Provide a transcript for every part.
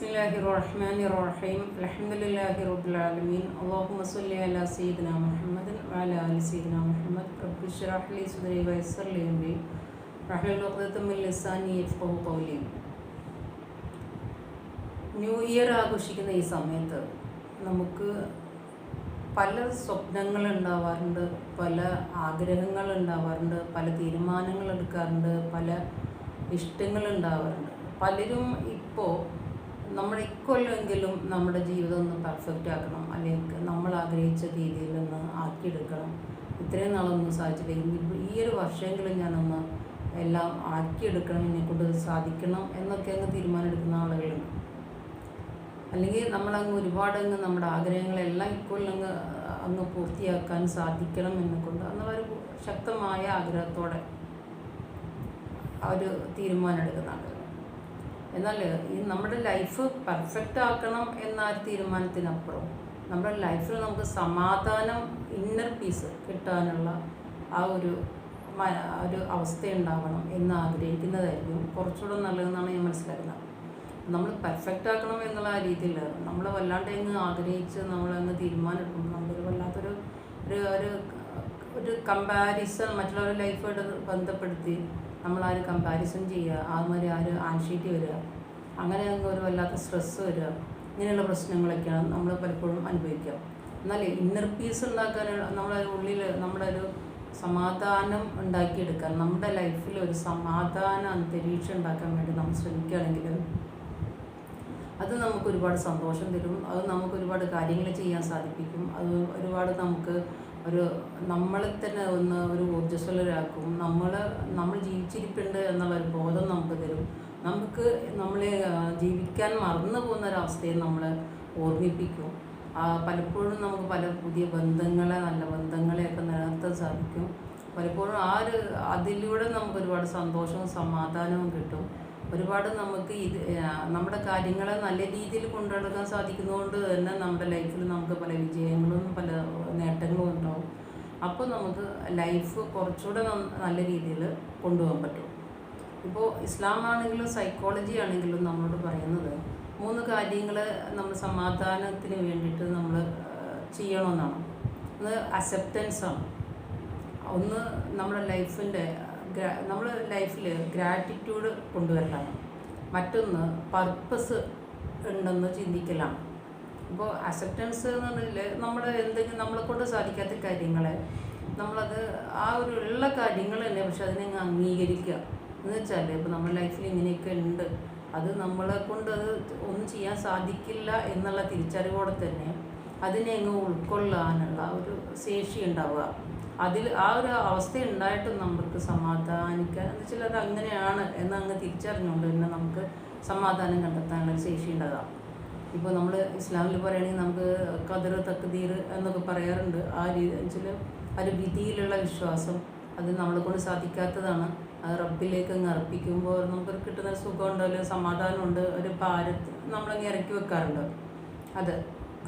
ബിസ്മില്ലാഹി റഹീം മുഹമ്മദ്. വൈസർലി ന്യൂ ഇയർ ആഘോഷിക്കുന്ന ഈ സമയത്ത് നമുക്ക് പല സ്വപ്നങ്ങൾ ഉണ്ടാവാറുണ്ട് പല ആഗ്രഹങ്ങൾ ഉണ്ടാവാറുണ്ട് പല തീരുമാനങ്ങൾ എടുക്കാറുണ്ട് പല ഇഷ്ടങ്ങൾ ഉണ്ടാവാറുണ്ട്. പലരും ഇപ്പോൾ നമ്മുടെ ഇക്കൊല്ലമെങ്കിലും നമ്മുടെ ജീവിതം ഒന്ന് പെർഫെക്റ്റ് ആക്കണം. അല്ലെങ്കിൽ നമ്മൾ ആഗ്രഹിച്ച രീതിയിൽ ഒന്ന് ആക്കിയെടുക്കണം. ഇത്രയും നാളൊന്നും സാധിച്ചില്ല. ഇനി ഈ ഒരു വർഷമെങ്കിലും ഞാനൊന്ന് എല്ലാം ആക്കിയെടുക്കണം. എന്നെ കൊണ്ട് സാധിക്കണം എന്നൊക്കെ അങ്ങ് തീരുമാനമെടുക്കുന്ന ആളുകളുണ്ട്. അല്ലെങ്കിൽ നമ്മളങ്ങ് ഒരുപാടങ്ങ് നമ്മുടെ ആഗ്രഹങ്ങളെല്ലാം ഇക്കൊല്ലങ്ങ് അങ്ങ് പൂർത്തിയാക്കാൻ സാധിക്കണം എന്നെ കൊണ്ട് ഒരു ശക്തമായ ആഗ്രഹത്തോടെ ഒരു തീരുമാനമെടുക്കുന്ന ആളുകൾ. എന്നാൽ ഈ നമ്മുടെ ലൈഫ് പെർഫെക്റ്റ് ആക്കണം എന്ന തീരുമാനത്തിനപ്പുറം നമ്മുടെ ലൈഫിൽ നമുക്ക് സമാധാനം ഇന്നർ പീസ് കിട്ടാനുള്ള ആ ഒരു ഒരു അവസ്ഥ ഉണ്ടാവണം എന്ന് ആഗ്രഹിക്കുന്നതായിരിക്കും. കുറച്ചുകൂടെ നല്ലതെന്നാണ് ഞാൻ മനസ്സിലാക്കുന്നത്. നമ്മൾ പെർഫെക്റ്റ് ആക്കണം എന്നുള്ള ആ രീതിയിൽ നമ്മൾ വല്ലാണ്ട് അങ്ങ് ആഗ്രഹിച്ച് നമ്മളങ്ങ് തീരുമാനമെടുക്കുമ്പോൾ നമുക്കൊരു വല്ലാത്തൊരു ഒരു ഒരു കമ്പാരിസൺ മറ്റുള്ളവരുടെ ലൈഫായിട്ട് ബന്ധപ്പെടുത്തി ഒരു കമ്പാരിസൺ ചെയ്യുക ആ മാതിരി ആ ഒരു ആൻഷീറ്റ് വരിക അങ്ങനെ ഒരു വല്ലാത്ത സ്ട്രെസ്സ് വരിക ഇങ്ങനെയുള്ള പ്രശ്നങ്ങളൊക്കെയാണ് നമ്മൾ പലപ്പോഴും അനുഭവിക്കുക. എന്നാൽ ഇന്നർ പീസ് ഉണ്ടാക്കാൻ നമ്മുടെ ഉള്ളിൽ നമ്മുടെ ഒരു സമാധാനം ഉണ്ടാക്കിയെടുക്കാൻ നമ്മുടെ ലൈഫിൽ ഒരു സമാധാന അന്തരീക്ഷം ഉണ്ടാക്കാൻ വേണ്ടി നമ്മൾ ശ്രമിക്കുകയാണെങ്കിൽ അത് നമുക്ക് ഒരുപാട് സന്തോഷം തരും അത് നമുക്ക് ഒരുപാട് കാര്യങ്ങൾ ചെയ്യാൻ സാധിപ്പിക്കും അത് ഒരുപാട് നമുക്ക് ഒരു നമ്മളെ തന്നെ ഒന്ന് ഒരു ഊർജസ്വലരാക്കും. നമ്മൾ നമ്മൾ ജീവിച്ചിരിപ്പുണ്ട് എന്നുള്ള ഒരു ബോധം നമുക്ക് തരും. നമുക്ക് നമ്മളെ ജീവിക്കാൻ മറന്നു പോകുന്ന ഒരവസ്ഥയെ നമ്മൾ ഓർമ്മിപ്പിക്കും പലപ്പോഴും നമുക്ക് പല പുതിയ ബന്ധങ്ങളെ നല്ല ബന്ധങ്ങളെയൊക്കെ നിലനിർത്താൻ സാധിക്കും. പലപ്പോഴും ആ ഒരു അതിലൂടെ നമുക്ക് ഒരുപാട് സന്തോഷവും സമാധാനവും കിട്ടും. ഒരുപാട് നമുക്ക് ഇത് നമ്മുടെ കാര്യങ്ങളെ നല്ല രീതിയിൽ കൊണ്ടുനടക്കാൻ സാധിക്കുന്നതുകൊണ്ട് തന്നെ നമ്മുടെ ലൈഫിൽ നമുക്ക് പല വിജയങ്ങളും പല നേട്ടങ്ങളും ഉണ്ടാവും. അപ്പോൾ നമുക്ക് ലൈഫ് കുറച്ചുകൂടെ നല്ല രീതിയിൽ കൊണ്ടുപോകാൻ പറ്റും. ഇപ്പോൾ ഇസ്ലാം ആണെങ്കിലും സൈക്കോളജി ആണെങ്കിലും നമ്മളോട് പറയുന്നത് മൂന്ന് കാര്യങ്ങൾ നമ്മൾ സമാധാനത്തിന് വേണ്ടിയിട്ട് നമ്മൾ ചെയ്യണമെന്നാണ് ഒന്ന് അക്സെപ്റ്റൻസാണ് ഒന്ന് നമ്മുടെ ലൈഫിന്റെ നമ്മൾ ലൈഫിൽ ഗ്രാറ്റിറ്റ്യൂഡ് കൊണ്ടുവരണം. മറ്റൊന്ന് പർപ്പസ് ഉണ്ടെന്ന് ചിന്തിക്കലാണ്. ഇപ്പോൾ അക്സെപ്റ്റൻസ് എന്ന് പറഞ്ഞാൽ നമ്മൾ എന്തെങ്കിലും നമ്മളെ കൊണ്ട് സാധിക്കാത്ത കാര്യങ്ങളെ നമ്മളത് ആ ഒരു ഉള്ള കാര്യങ്ങൾ തന്നെ പക്ഷെ അതിനെ അംഗീകരിക്കുക. എന്ന് വെച്ചാൽ ഇപ്പോൾ നമ്മുടെ ലൈഫിൽ ഇങ്ങനെയൊക്കെ ഉണ്ട്. അത് നമ്മളെ കൊണ്ട് അത് ഒന്നും ചെയ്യാൻ സാധിക്കില്ല എന്നുള്ള തിരിച്ചറിവോടെ തന്നെ അതിനെ അങ്ങ് ഉൾക്കൊള്ളാനുള്ള ഒരു ശേഷി ഉണ്ടാവുക. അതിൽ ആ ഒരു അവസ്ഥ ഉണ്ടായിട്ടും നമുക്ക് സമാധാനിക്കാൻ എന്ന് വെച്ചാൽ അത് അങ്ങനെയാണ് എന്ന് അങ്ങ് തിരിച്ചറിഞ്ഞുകൊണ്ട് തന്നെ നമുക്ക് സമാധാനം കണ്ടെത്താനുള്ള ശേഷി ഉണ്ടാകാം. ഇപ്പോൾ നമ്മൾ ഇസ്ലാമിൽ പറയുകയാണെങ്കിൽ നമുക്ക് കതിർ തക്തീർ എന്നൊക്കെ പറയാറുണ്ട്. ആ രീതി വെച്ചാൽ ഒരു വിധിയിലുള്ള വിശ്വാസം അത് നമ്മളെ കൊണ്ട് സാധിക്കാത്തതാണ്. അത് റബ്ബിലേക്ക് അങ്ങ് അർപ്പിക്കുമ്പോൾ നമുക്ക് കിട്ടുന്ന ഒരു സുഖമുണ്ട് അല്ലെങ്കിൽ സമാധാനമുണ്ട് ഒരു ഭാരത് നമ്മളങ്ങ് ഇറക്കി വെക്കാറുണ്ട്. അത്.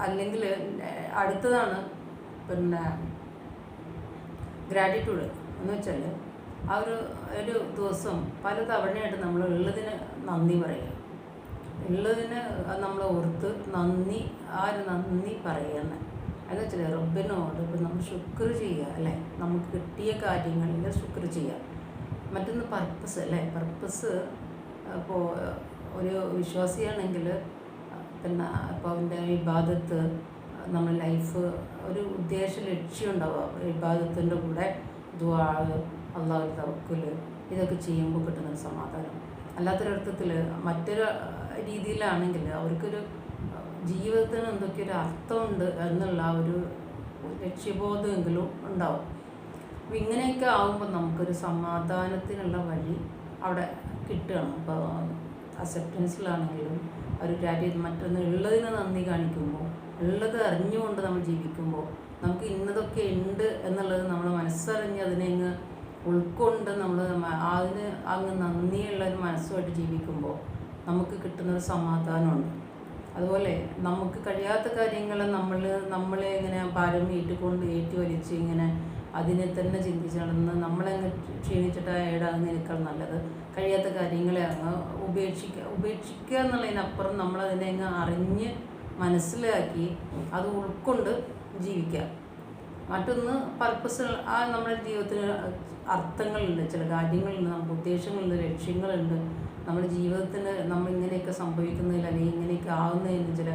അല്ലെങ്കിൽ അടുത്തതാണ് പിന്നെ ഗ്രാറ്റിറ്റ്യൂഡ് എന്ന് വെച്ചാൽ ആ ഒരു ഒരു ദിവസം പല തവണയായിട്ട് നമ്മൾ ഉള്ളതിന് നന്ദി പറയുക. ഉള്ളതിന് നമ്മൾ ഓർത്ത് നന്ദി ആ ഒരു നന്ദി പറയുന്നത് എന്ന്. വെച്ചാൽ റബ്ബിനോട് ഇപ്പം നമ്മൾ ശുക്ർ ചെയ്യുക അല്ലേ? നമുക്ക് കിട്ടിയ കാര്യങ്ങളിൽ ശുക്ർ ചെയ്യുക. മറ്റൊന്ന് പർപ്പസ് അല്ലേ? പർപ്പസ് ഇപ്പോൾ ഒരു വിശ്വാസിയാണെങ്കിൽ പിന്നെ ഇപ്പോൾ അവന്റെ വിവാദത്ത് നമ്മുടെ ലൈഫ് ഒരു ഉദ്ദേശ ലക്ഷ്യം ഉണ്ടാവുക. വിഭാഗത്തിന്റെ കൂടെ ദ്വാ അള്ളാഹു തവക്കുൽ ഇതൊക്കെ ചെയ്യുമ്പോൾ കിട്ടുന്നൊരു സമാധാനം. അല്ലാത്തൊരർത്ഥത്തിൽ മറ്റൊരു രീതിയിലാണെങ്കിൽ അവർക്കൊരു ജീവിതത്തിന് എന്തൊക്കെ ഒരു അർത്ഥമുണ്ട് എന്നുള്ള ഒരു ഒരു ലക്ഷ്യബോധമെങ്കിലും ഉണ്ടാവും. അപ്പം ഇങ്ങനെയൊക്കെ ആകുമ്പോൾ നമുക്കൊരു സമാധാനത്തിനുള്ള വഴി അവിടെ കിട്ടുകയാണ്. അപ്പോൾ അസെപ്റ്റൻസിലാണെങ്കിലും ഒരു കാര്യം മറ്റൊന്ന് ഉള്ളതിന് നന്ദി കാണിക്കുമ്പോൾ ഉള്ളത് അറിഞ്ഞുകൊണ്ട് നമ്മൾ ജീവിക്കുമ്പോൾ നമുക്ക് ഇന്നതൊക്കെ ഉണ്ട് എന്നുള്ളത് നമ്മൾ മനസ്സറിഞ്ഞ് അതിനെ അങ്ങ് ഉൾക്കൊണ്ട് നമ്മൾ അതിന് അങ്ങ് നന്ദിയുള്ള ഒരു മനസ്സുമായിട്ട് ജീവിക്കുമ്പോൾ നമുക്ക് കിട്ടുന്നൊരു സമാധാനമുണ്ട്. അതുപോലെ നമുക്ക് കഴിയാത്ത കാര്യങ്ങൾ നമ്മൾ നമ്മളെ ഇങ്ങനെ ഭാരം ഏറ്റുകൊണ്ട് ഏറ്റു വലിച്ച് ഇങ്ങനെ അതിനെ തന്നെ ചിന്തിച്ച് നടന്ന് നമ്മളെ അങ്ങ് ക്ഷീണിച്ചിട്ട് ഏടാകുന്നതിനേക്കാൾ നല്ലത് കഴിയാത്ത കാര്യങ്ങളെ അങ്ങ് ഉപേക്ഷിക്കുക ഉപേക്ഷിക്കുക എന്നുള്ളതിനപ്പുറം നമ്മളതിനെ അങ്ങ് അറിഞ്ഞ് മനസ്സിലാക്കി അത് ഉൾക്കൊണ്ട് ജീവിക്കുക. മറ്റൊന്ന് പർപ്പസ് ആ നമ്മുടെ ജീവിതത്തിന് അർത്ഥങ്ങളുണ്ട് ചില കാര്യങ്ങളുണ്ട് നമുക്ക് ഉദ്ദേശങ്ങളുണ്ട് ലക്ഷ്യങ്ങളുണ്ട്. നമ്മുടെ ജീവിതത്തിന് നമ്മൾ ഇങ്ങനെയൊക്കെ സംഭവിക്കുന്നതിൽ അല്ലെങ്കിൽ ഇങ്ങനെയൊക്കെ ആവുന്നതിന് ചില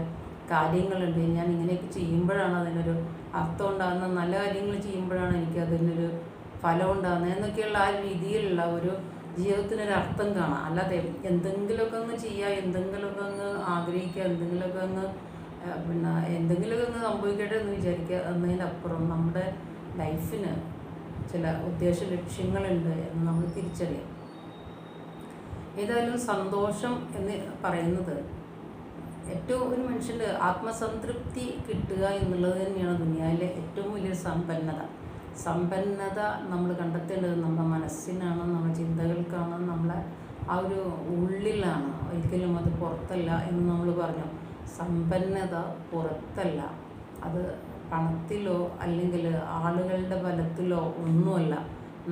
കാര്യങ്ങളുണ്ട്. ഞാൻ ഇങ്ങനെയൊക്കെ ചെയ്യുമ്പോഴാണ് അതിനൊരു അർത്ഥം ഉണ്ടാകുന്ന നല്ല കാര്യങ്ങൾ ചെയ്യുമ്പോഴാണ് എനിക്ക് അതിനൊരു ഫലം ഉണ്ടാകുന്നത്. എന്നൊക്കെയുള്ള ആ രീതിയിലുള്ള ഒരു ജീവിതത്തിനൊരു അർത്ഥം കാണാം. അല്ലാതെ എന്തെങ്കിലുമൊക്കെ അങ്ങ് ചെയ്യുക എന്തെങ്കിലുമൊക്കെ അങ്ങ് ആഗ്രഹിക്കുക എന്തെങ്കിലുമൊക്കെ അങ്ങ് പിന്നെ എന്തെങ്കിലും ഒന്ന് സംഭവിക്കട്ടെ എന്ന് വിചാരിക്കുക. എന്നതിനപ്പുറം നമ്മുടെ ലൈഫിന് ചില ഉദ്ദേശ ലക്ഷ്യങ്ങളുണ്ട് എന്ന് നമ്മൾ തിരിച്ചറിയാം. ഏതായാലും സന്തോഷം എന്ന് പറയുന്നത് ഏറ്റവും ഒരു മനുഷ്യന്റെ ആത്മസംതൃപ്തി കിട്ടുക എന്നുള്ളത് തന്നെയാണ് ദുനിയാവിലെ ഏറ്റവും വലിയ സമ്പന്നത. സമ്പന്നത നമ്മൾ കണ്ടെത്തേണ്ടത് നമ്മുടെ മനസ്സിനാണ് നമ്മുടെ ചിന്തകൾക്കാണ് നമ്മളെ ആ ഒരു ഉള്ളിലാണ്. ഒരിക്കലും അത് പുറത്തല്ല എന്ന് നമ്മൾ പറഞ്ഞു. സമ്പന്നത പുറത്തല്ല. അത് പണത്തിലോ അല്ലെങ്കിൽ ആളുകളുടെ ബലത്തിലോ ഒന്നുമല്ല.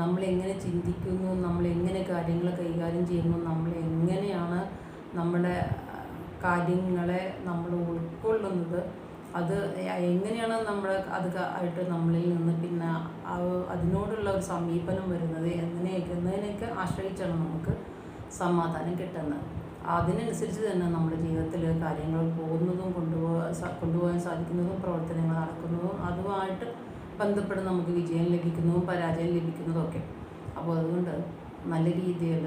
നമ്മൾ എങ്ങനെ ചിന്തിക്കുന്നു നമ്മൾ എങ്ങനെ കാര്യങ്ങൾ കൈകാര്യം ചെയ്യുന്നു നമ്മൾ എങ്ങനെയാണ് നമ്മുടെ കാര്യങ്ങളെ നമ്മൾ ഉൾക്കൊള്ളുന്നത് അത് എങ്ങനെയാണ് നമ്മൾ അത് ആയിട്ട് നമ്മളിൽ നിന്ന് പിന്നെ അതിനോടുള്ള ഒരു സമീപനം വരുന്നത് എങ്ങനെയൊക്കെ എന്നതിനെയൊക്കെ ആശ്രയിച്ചാണ് നമുക്ക് സമാധാനം കിട്ടുന്നത്. അതിനനുസരിച്ച് തന്നെ നമ്മുടെ ജീവിതത്തിൽ കാര്യങ്ങൾ പോകുന്നതും കൊണ്ടുപോകാൻ കൊണ്ടുപോകാൻ സാധിക്കുന്നതും പ്രവർത്തനങ്ങൾ നടക്കുന്നതും അതുമായിട്ട് ബന്ധപ്പെട്ട് നമുക്ക് വിജയം ലഭിക്കുന്നതും പരാജയം ലഭിക്കുന്നതും ഒക്കെ. അപ്പോൾ അതുകൊണ്ട് നല്ല രീതിയിൽ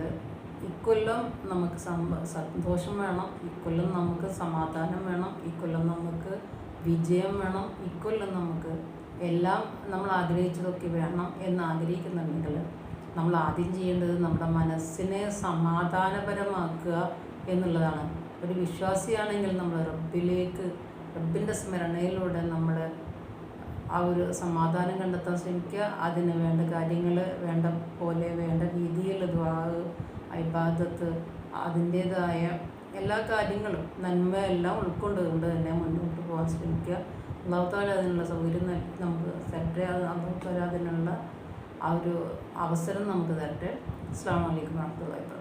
ഇക്കൊല്ലം നമുക്ക് സന്തോഷം വേണം ഇക്കൊല്ലം നമുക്ക് സമാധാനം വേണം ഇക്കൊല്ലം നമുക്ക് വിജയം വേണം ഇക്കൊല്ലം നമുക്ക് എല്ലാം നമ്മൾ ആഗ്രഹിച്ചതൊക്കെ വേണം എന്ന് ആഗ്രഹിക്കുന്നുണ്ടെങ്കിൽ നമ്മൾ ആദ്യം ചെയ്യേണ്ടത് നമ്മുടെ മനസ്സിനെ സമാധാനപരമാക്കുക എന്നുള്ളതാണ്. ഒരു വിശ്വാസിയാണെങ്കിൽ നമ്മൾ റബ്ബിലേക്ക് റബ്ബിന്റെ സ്മരണയിലൂടെ നമ്മൾ ആ ഒരു സമാധാനം കണ്ടെത്താൻ ശ്രമിക്കുക. അതിന് വേണ്ട കാര്യങ്ങൾ വേണ്ട പോലെ വേണ്ട രീതിയിൽ ദ്വാഹ് ഐബാദത്ത് അതിന്റേതായ എല്ലാ കാര്യങ്ങളും നന്മയെല്ലാം ഉൾക്കൊണ്ടുകൊണ്ട് തന്നെ മുന്നോട്ട് പോകാൻ ശ്രമിക്കുക. അള്ളാഹുത്താല അതിനുള്ള സൗകര്യം നമുക്ക് തരട്ടെ. അള്ളാഹുത്താല അതിനുള്ള ആ ഒരു അവസരം നമുക്ക് തരട്ടെ. അസ്സാം വലൈക്കും വാഹത്തുള്ള